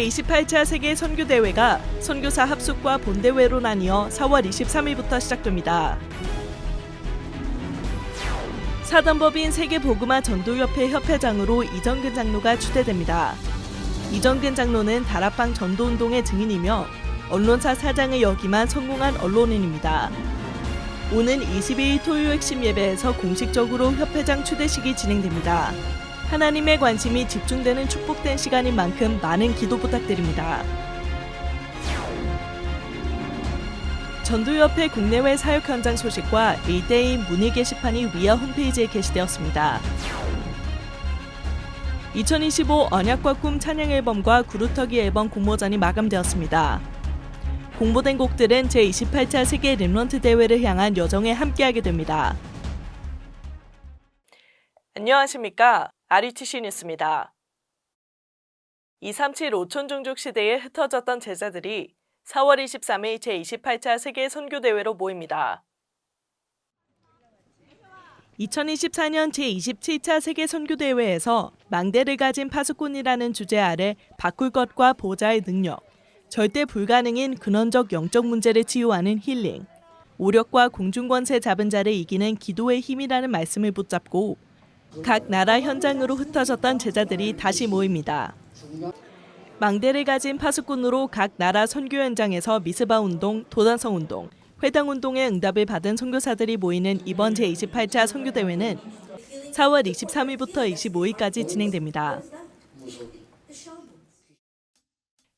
제28차 세계 선교 대회가 선교사 합숙과 본대회로 나뉘어 4월 23일부터 시작됩니다. 사단법인 세계보그마 전도협회 협회장으로 이정근 장로가 추대됩니다. 이정근 장로는 다락방 전도운동의 증인이며 언론사 사장을 역임한 성공한 언론인입니다. 오는 22일 토요 핵심 예배에서 공식적으로 협회장 추대식이 진행됩니다. 하나님의 관심이 집중되는 축복된 시간인 만큼 많은 기도 부탁드립니다. 전도협회 국내외 사역 현장 소식과 1대1 문의 게시판이 위아 홈페이지에 게시되었습니다. 2025 언약과 꿈 찬양 앨범과 구루터기 앨범 공모전이 마감되었습니다. 공모된 곡들은 제28차 세계 림런트 대회를 향한 여정에 함께하게 됩니다. 안녕하십니까. RUTC 뉴스입니다. 237 5천 종족 시대에 흩어졌던 제자들이 4월 23일 제28차 세계 선교대회로 모입니다. 2024년 제27차 세계 선교대회에서 망대를 가진 파수꾼이라는 주제 아래 바꿀 것과 보좌의 능력, 절대 불가능인 근원적 영적 문제를 치유하는 힐링, 오력과 공중권세 잡은 자를 이기는 기도의 힘이라는 말씀을 붙잡고 각 나라 현장으로 흩어졌던 제자들이 다시 모입니다. 망대를 가진 파수꾼으로 각 나라 선교 현장에서 미스바 운동, 도단성 운동, 회당 운동의 응답을 받은 선교사들이 모이는 이번 제28차 선교 대회는 4월 23일부터 25일까지 진행됩니다.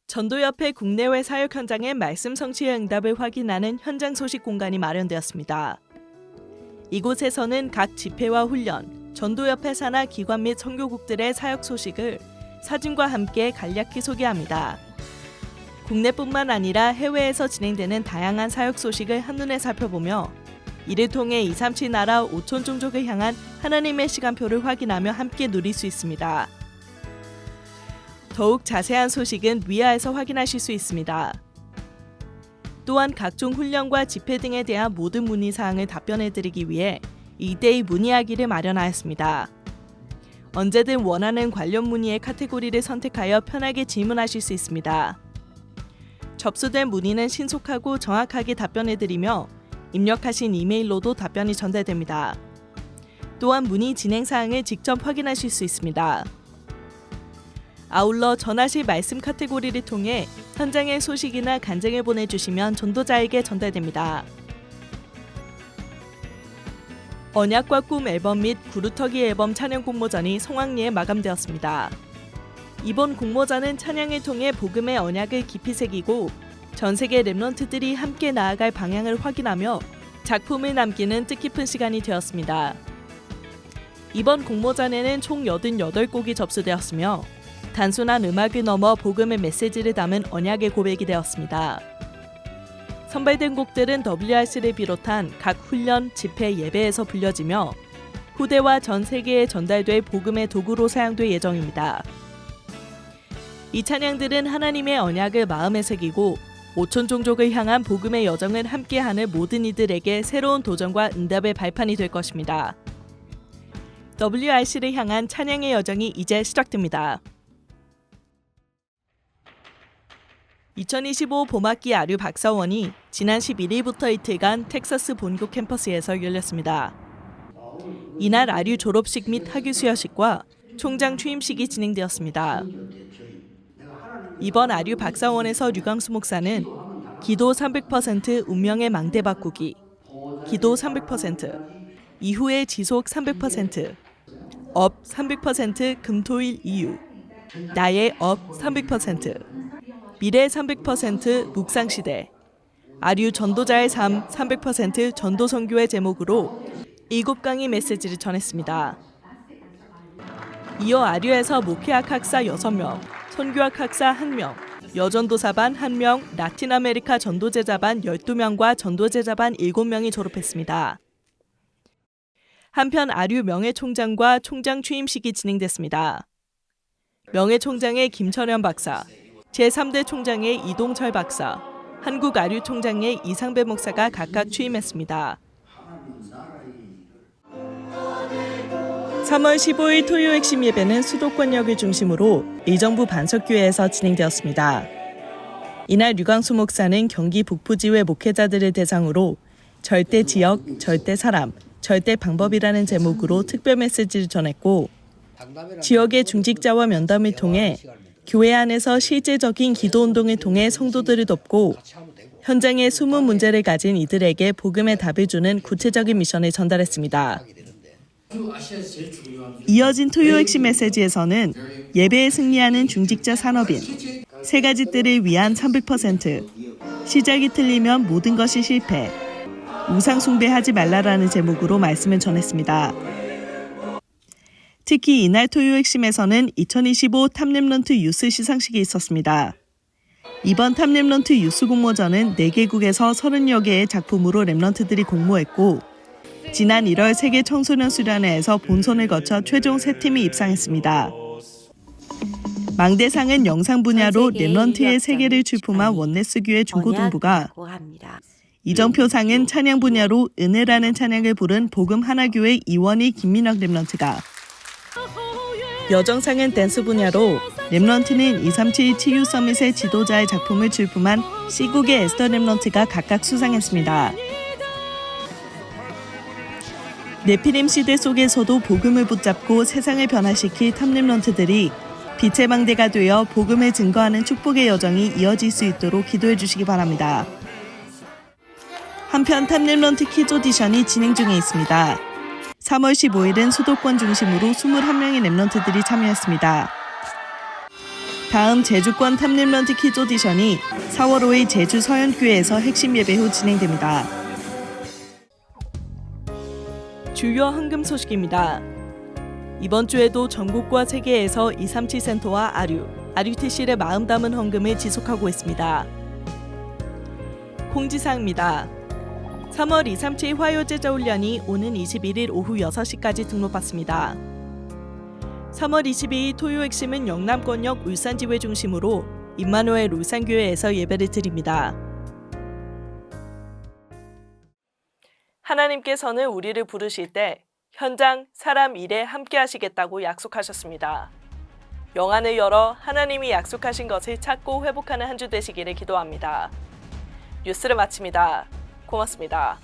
전도협회 국내외 사역 현장의 말씀 성취의 응답을 확인하는 현장 소식 공간이 마련되었습니다. 이곳에서는 각 집회와 훈련, 전도협회 산하 기관 및 선교국들의 사역 소식을 사진과 함께 간략히 소개합니다. 국내뿐만 아니라 해외에서 진행되는 다양한 사역 소식을 한눈에 살펴보며 이를 통해 237 나라 5천 종족을 향한 하나님의 시간표를 확인하며 함께 누릴 수 있습니다. 더욱 자세한 소식은 위아에서 확인하실 수 있습니다. 또한 각종 훈련과 집회 등에 대한 모든 문의 사항을 답변해 드리기 위해 2대2 문의하기를 마련하였습니다. 언제든 원하는 관련 문의의 카테고리를 선택하여 편하게 질문하실 수 있습니다. 접수된 문의는 신속하고 정확하게 답변해 드리며 입력하신 이메일로도 답변이 전달됩니다. 또한 문의 진행 사항을 직접 확인하실 수 있습니다. 아울러 전하실 말씀 카테고리를 통해 현장의 소식이나 간증을 보내주시면 전도자에게 전달됩니다. 언약과 꿈 앨범 및 구루터기 앨범 찬양 공모전이 성황리에 마감되었습니다. 이번 공모전은 찬양을 통해 복음의 언약을 깊이 새기고 전 세계 랩런트들이 함께 나아갈 방향을 확인하며 작품을 남기는 뜻깊은 시간이 되었습니다. 이번 공모전에는 총 88곡이 접수되었으며 단순한 음악을 넘어 복음의 메시지를 담은 언약의 고백이 되었습니다. 선발된 곡들은 WRC를 비롯한 각 훈련, 집회, 예배에서 불려지며 후대와 전 세계에 전달될 복음의 도구로 사용될 예정입니다. 이 찬양들은 하나님의 언약을 마음에 새기고 5천 종족을 향한 복음의 여정을 함께하는 모든 이들에게 새로운 도전과 응답의 발판이 될 것입니다. WRC를 향한 찬양의 여정이 이제 시작됩니다. 2025 봄학기 아류 박사원이 지난 11일부터 이틀간 텍사스 본교 캠퍼스에서 열렸습니다. 이날 아류 졸업식 및 학위 수여식과 총장 취임식이 진행되었습니다. 이번 아류 박사원에서 류광수 목사는 기도 300% 운명의 망대 바꾸기, 기도 300%, 이후의 지속 300%, 업 300% 금토일 이유, 나의 업 300%, 미래 300% 묵상 시대, 아류 전도자의 삶 300% 전도 선교의 제목으로 일곱 강의 메시지를 전했습니다. 이어 아류에서 목회학 학사 6명, 선교학 학사 1명, 여전도사반 1명, 라틴 아메리카 전도제자반 12명과 전도제자반 7명이 졸업했습니다. 한편 아류 명예총장과 총장 취임식이 진행됐습니다. 명예총장의 김철현 박사, 제3대 총장의 이동철 박사, 한국 아류 총장의 이상배 목사가 각각 취임했습니다. 3월 15일 토요 핵심 예배는 수도권역을 중심으로 의정부 반석교회에서 진행되었습니다. 이날 류광수 목사는 경기 북부지회 목회자들을 대상으로 절대 지역, 절대 사람, 절대 방법이라는 제목으로 특별 메시지를 전했고 지역의 중직자와 면담을 통해 교회 안에서 실제적인 기도 운동을 통해 성도들을 돕고 현장의 숨은 문제를 가진 이들에게 복음의 답을 주는 구체적인 미션을 전달했습니다. 이어진 토요 핵심 메시지에서는 예배에 승리하는 중직자 산업인, 세 가지 뜰을 위한 300%, 시작이 틀리면 모든 것이 실패, 우상 숭배하지 말라라는 제목으로 말씀을 전했습니다. 특히 이날 토요 핵심에서는 2025 탑랩런트 유스 시상식이 있었습니다. 이번 탑랩런트 유스 공모전은 4개국에서 30여 개의 작품으로 랩런트들이 공모했고 지난 1월 세계 청소년 수련회에서 본선을 거쳐 최종 3팀이 입상했습니다. 망대상은 영상 분야로 랩런트의 세계를 출품한 원네스교회 중고등부가 이정표상은 찬양 분야로 은혜라는 찬양을 부른 복음 하나교회 이원희 김민학 랩런트가 여정상은 댄스 분야로 랩런트는 237 치유 서밋의 지도자의 작품을 출품한 시국의 에스더 랩런트가 각각 수상했습니다. 네피림 시대 속에서도 복음을 붙잡고 세상을 변화시킬 탑랩런트들이 빛의 망대가 되어 복음을 증거하는 축복의 여정이 이어질 수 있도록 기도해 주시기 바랍니다. 한편 탑랩런트 키즈 오디션이 진행 중에 있습니다. 3월 15일은 수도권 중심으로 21명의 랩런트들이 참여했습니다. 다음 제주권 탑랩런트 키즈 오디션이 4월 5일 제주 서현교회에서 핵심 예배 후 진행됩니다. 주요 황금 소식입니다. 이번 주에도 전국과 세계에서 237 센터와 아류, 아류티실의 마음 담은 헌금을 지속하고 있습니다. 공지사항입니다. 3월 237 화요제자 훈련이 오는 21일 오후 6시까지 등록받습니다. 3월 22일 토요 핵심은 영남권역 울산지회 중심으로 임마누엘 울산교회에서 예배를 드립니다. 하나님께서는 우리를 부르실 때 현장, 사람, 일에 함께 하시겠다고 약속하셨습니다. 영안을 열어 하나님이 약속하신 것을 찾고 회복하는 한 주 되시기를 기도합니다. 뉴스를 마칩니다. 고맙습니다.